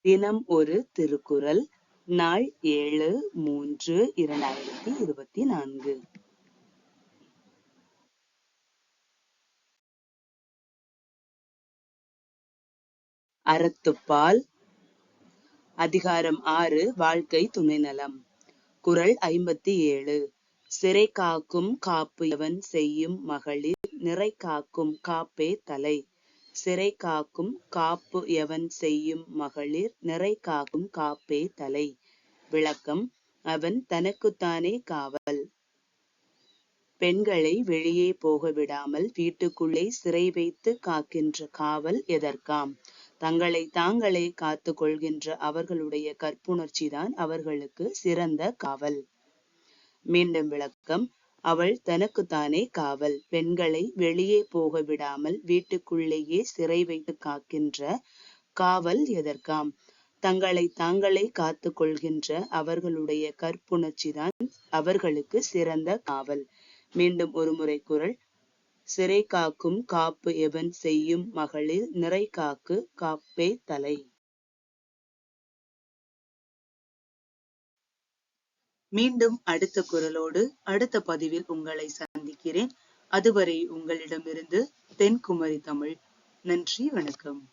தினம் ஒரு திருக்குறள். நாள் ஏழு மூன்று இரண்டாயிரத்தி இருபத்தி நான்கு. அறத்துப்பால். அதிகாரம் ஆறு வாழ்க்கை துணைநலம். குறள் ஐம்பத்தி ஏழு. சிறை காக்கும் காப்பு எவன் செய்யும் மகளிர் நிறை காக்கும் காப்பே தலை. சிறை காக்கும் காப்பு எவன் செய்யும் மகளிர்? நிறை காக்கும் காப்பே தலை. விளக்கம் அவன் தனக்குத்தானே காவல். பெண்களை வெளியே போக விடாமல் வீட்டுக்குள்ளே சிறை வைத்து காக்கின்ற காவல் எதற்காம்? தங்களை தாங்களே காத்து கொள்கின்ற அவர்களுடைய கற்புணர்ச்சிதான் அவர்களுக்கு சிறந்த காவல். மீண்டும் விளக்கம் அவள் தனக்குத்தானே காவல். பெண்களை வெளியே போக விடாமல் வீட்டுக்குள்ளேயே சிறை வைத்து காக்கின்ற காவல் எதற்காம்? தங்களை தாங்களே காத்து கொள்கின்ற அவர்களுடைய கற்புணர்ச்சிதான் அவர்களுக்கு சிறந்த காவல். மீண்டும் ஒருமுறை குரல். சிறை காக்கும் காப்பு எவன் செய்யும் மகளிர் நிறை காக்கு காப்பே தலை. மீண்டும் அடுத்த குரலோடு அடுத்த பதிவில் உங்களை சந்திக்கிறேன். அதுவரை உங்களிடமிருந்து தென்குமரி தமிழ். நன்றி வணக்கம்.